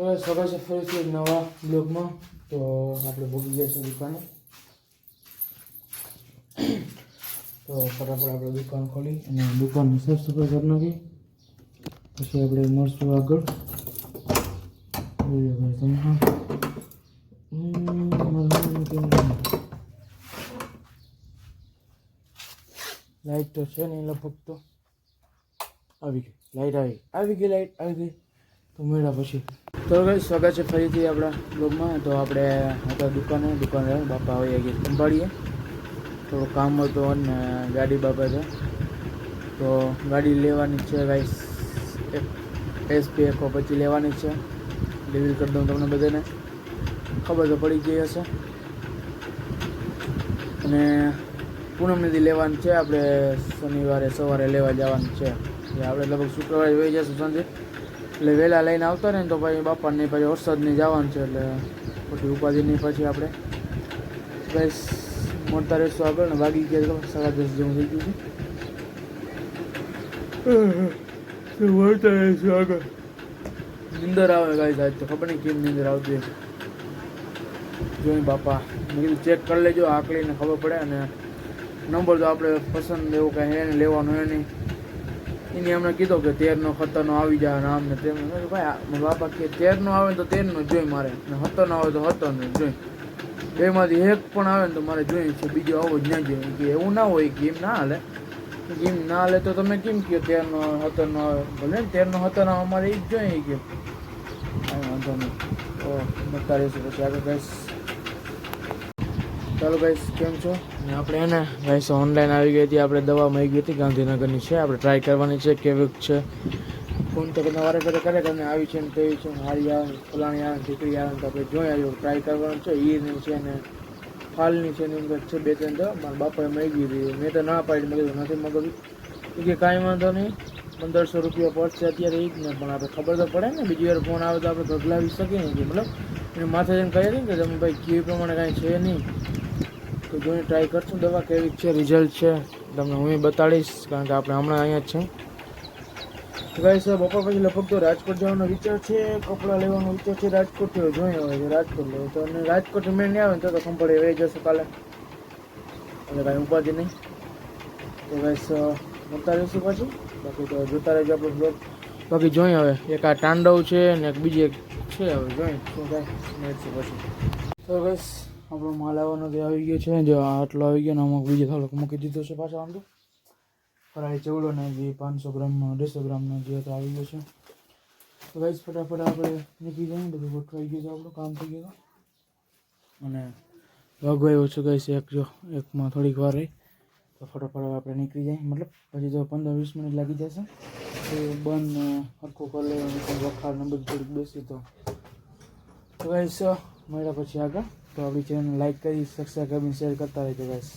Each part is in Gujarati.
હવે સ્વાગત છે, ફરીથી નવા બ્લોગમાં. તો આપણે ભૂગી ગયા છે દુકાને. તો ફટાફટ આપણે દુકાન ખોલી અને દુકાનની સાફ સફાઈ કરી નાખી. પછી આપણે મળશું આગળ? લાઈટ તો છે ને લગભગ તો. આવી ગઈ, લાઈટ આવી. આવી ગઈ લાઈટ, આવી ગઈ. તો મળ્યા પછી. તો ભાઈ, સ્વાગત છે ફરીથી આપણા બ્લોગમાં તો આપણે હતા દુકાને દુકાને બાપા હોય ગઈ સંભાળીએ. થોડું કામ હતું અને ગાડી બાબતે તો ગાડી લેવાની છે ભાઈ એસપી એકો પછી લેવાની છે. ડિલિવરી કરી દઉં તમને બધાને. ખબર તો પડી ગઈ હશે. અને પૂનમનીથી લેવાની છે. આપણે શનિવારે, સવારે લેવા જવાનું છે. આપણે લગભગ શુક્રવારે જોઈ જશું સાંજે. એટલે વહેલા લઈને આવતા ને તો પછી બપોરની પછી વરસાદની જવાનું છે એટલે પછી ઉપાધિની નહીં પછી આપણે બસ મળતા રહીશું આગળ ને વાગી ગયા સાડા દસ જેવું થઈ ગયું છે. મળતા રહીશું આગળ? નિંદર આવે ગાઈ આજ તો ખબર નહીં કેમ નિંદર આવતી. જોઈ બાપા મેં કીધું ચેક કરી લેજો આકડીને ખબર પડે અને નંબર તો આપણે પસંદ એવું કાંઈ હે લેવાનું હે નહીં. એને અમને કીધું કે તેરનો ખતરનો આવી જાય ને આમ ને તેમ ભાઈ બાપા કે તેરનો આવે ને તો તેરનો જ જોઈ મારે. ને સત્તરનો આવે તો હતો જ જોઈ. બેમાંથી એક પણ આવે ને તો મારે જોઈએ છે બીજો આવો જ ના જોઈએ કે એવું ના હોય કે એમ ના હાલે. એમ ના હાલે તો તમે કેમ કહો તેરનો સત્તરનો આવે? ભલે ને તેરનો હતો આવે, અમારે એ જ જોઈએ કે. કાંઈ વાંધો નહીં. તો બતાવીશું પછી આગળ ગાઈસ ચાલો ગાઈસ કેમ છો? ને આપણે એને ગાઈસ ઓનલાઈન આવી ગઈ હતી, આપણે દવા મળી ગઈ હતી, ગાંધીનગરની છે, આપણે ટ્રાય કરવાની છે, કેવી છે. ફોન તો બધા વારે ઘરે કરે તમને આવી છે ને કેવી છે હારી આવે, ફલાણી આવે, દીકરી આવે, તો આપણે જોઈ આવ્યો ટ્રાય કરવાનું છે ઈની છે ને ફાલની છે ને એમ છે બે ત્રણ તો મારા બાપાએ મળી ગઈ હતી, મેં તો ના પાડી મેં નથી મગવી. એ કે કાંઈ વાંધો નહીં, પંદરસો રૂપિયા પડશે અત્યારે એ જ ને, પણ આપણે ખબર તો પડે ને, બીજી વાર ફોન આવે તો આપણે ગગલાવી શકીએ ને મતલબ, એને માથે જઈને કહી દઈએ કે તમે ભાઈ કેવી પ્રમાણે કાંઈ છે નહીં. તો જોઈને ટ્રાય કરશું દવા કેવી છે રિઝલ્ટ છે. તમને હું બતાડીશ, કારણ કે આપણે હમણાં અહીંયા જ છે. તો સાહેબ બપોર પછી લગભગ તો રાજકોટ જવાનો વિચાર છે, કપડાં લેવાનો વિચાર છે, રાજકોટ જોઈએ હવે કે રાજકોટ લેવું. તો અને રાજકોટ મેં નહીં આવે તો તો કંપની રહી જશે કાલે. એટલે કાંઈ ઉપાધિ નહીં. તો ગાઈસ મળતા રહીશું પછી. બાકી તો જોતા રહેજો આપણો બ્લોગ બાકી જોઈએ હવે, એક આ તાંડવ છે ને એક બીજી એક છે હવે જોઈએ શું થાય. પછી તો બસ આપણો માલ આવવાનો તે આવી ગયો છે જો આટલો આવી ગયો ને, અમુક બીજો થોડોક મૂકી દીધો છે પાછો આમ તો ફરાળી ચવડો ને જે પાંચસો ગ્રામનો અઢીસો ગ્રામનો જે હતો આવી ગયો છે. તો ગાઈસ, ફટાફટ આપણે નીકળી જાય બધું ગોઠવાઈ ગયું છે આપણું, કામ થઈ ગયું અને વાગવાયો છે ગાઈસ, એક જો, એકમાં થોડીક વાર રહી. તો ફટાફટ આપણે નીકળી જાય મતલબ, પછી તો પંદર વીસ મિનિટ લાગી જશે. તો બંધ હરખું કરી લેવાનું વખાર ને બધું થોડીક બેસી તો ગાઈસ, મળ્યા પછી આગળ. તો આપણી ચેનલ લાઈક કરી સબસ્ક્રાઈબ કરીને શેર કરતા રહેજો ગાઈસ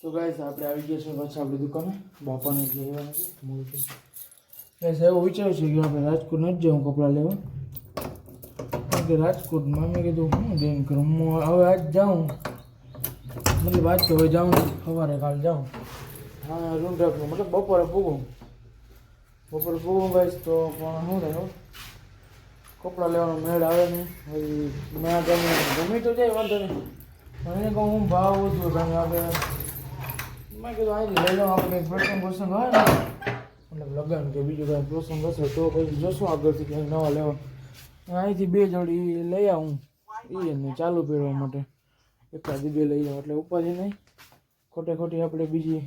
તો ગાઈસ આપણે આવી ગયા છે પાછા આપણી દુકાને બાપાને જે આવ્યા નથી મૂળ છે ગાઈસ એવું વિચાર્યું છે કે આપણે રાજકોટ નથી જવું કપડાં લેવા કારણ કે રાજકોટમાં મેં કીધું હું જેમ કરું હું હવે આજ જાઉં મતલબ આજ તો હવે જાઉં નહીં, સવારે કાલ જાઉં હા રૂમ રાખવું મતલબ બપોરે પૂગું બપોરે પૂગું ગાઈસ તો પણ શું થાય કપડાં લેવાનો મેળ આવે નહીં. પછી ના ગમે ગમે તો જાય, વાંધો નહીં. પણ એને કહું, હું ભાવ ઓછો તમે આપણે મેં કીધું, અહીંથી લઈ લઉં આપણે પ્રસંગ પ્રસંગ હોય ને મતલબ લગ્ન કે બીજું કાંઈ પ્રસંગ હશે તો પછી જોશું આગળથી ક્યાંક નવા લેવા. અહીંથી બે જોડી લઈ આવું. એને ચાલુ પહેરવા માટે. એકાદી બે લઈ જાઉં એટલે ઉપાધિ નહીં. ખોટે ખોટી આપણે બીજી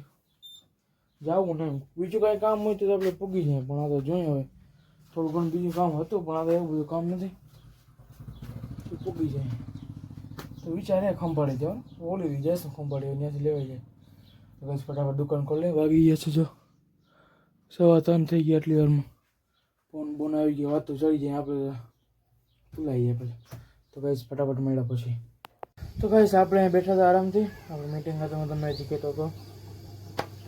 જવું ને બીજું કાંઈ કામ હોય તો આપણે પૂગી જાય, પણ આ તો જોઈએ હવે થોડું ઘણું બીજું કામ હતું, પણ હવે એવું બધું કામ નથી. પૂગી જાય. તો વિચારે ખંભાળી જાઓ ઓલી જઈશું ખંભાળી ત્યાંથી લેવાઈ જાય. બસ ફટાફટ દુકાન ખોલી વાગી ગયા છે જો. સવા ત્રણ થઈ ગયા એટલી વારમાં. ફોન બોન આવી ગયો, વાત તો ચડી જાય, આપણે ભૂલાઈ જાય પછી તો કહીશ ફટાફટ મળ્યા પછી. તો કહીશ આપણે બેઠા હતા આરામથી. આપણે મિટિંગ હતો હું તમને કહેતો હતો.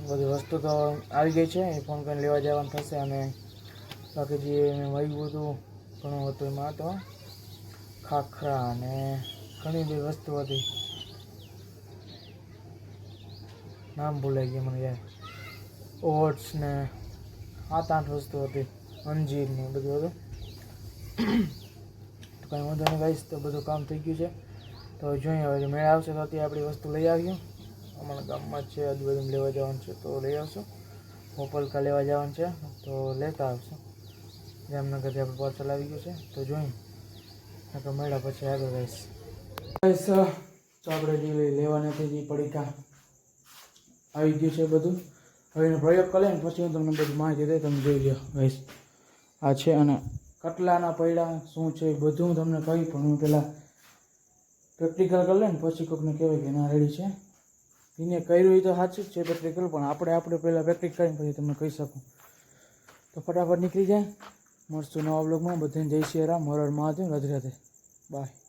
બધી વસ્તુ તો આવી ગઈ છે. એ ફોન કરીને લેવા જવાનું થશે અને બાકી જે વાગ્યું હતું, ઘણું હતું એમાં તો ખાખરા અને ઘણી બધી વસ્તુ હતી. નામ ભૂલાઈ ગયું મને યાર. ઓટ્સ ને સાત આઠ વસ્તુ હતી. અંજીર ને બધું હતું. તો કાંઈ વાંધો નહીં ગાઈશ તો બધું કામ થઈ ગયું છે. તો જોઈએ હવે મેળ આવશે તો અત્યારે આપણી વસ્તુ લઈ આવીએ. અમારા ગામમાં છે આજુબાજુ લેવા જવાનું છે તો લઈ આવશું. મોપલકા લેવા જવાનું છે, તો લેતા આવશું. જામનગરથી આપણે પાર્સલ આવી ગયું છે. તો જોઈએ તો મળ્યા પછી આગળ રહીશ. ગાઈશ તો આપણે જે લેવા નથી જે પડીકા. આવી ગયું છે બધું. હવે એનો પ્રયોગ કરે ને પછી હું તમને બધી માહિતી દઈ, તમે જોઈ લો રહીશ આ છે અને કટલાના પૈડા, શું છે બધું હું તમને કહી, પણ હું પહેલાં પ્રેક્ટિકલ કરી લે ને પછી કોઈકને કહેવાય કે ના રેડી છે. એને કર્યું એ તો સાચું જ છે પ્રેક્ટિકલ પણ આપણે આપણે પહેલાં પ્રેક્ટિસ કરીને પછી તમને કહી શકું. તો ફટાફટ નીકળી જાય. મળશું નવા બ્લોગમાં બધાને જય શ્રી રામ હર મહાદેવ. રાધે રાધે. બાય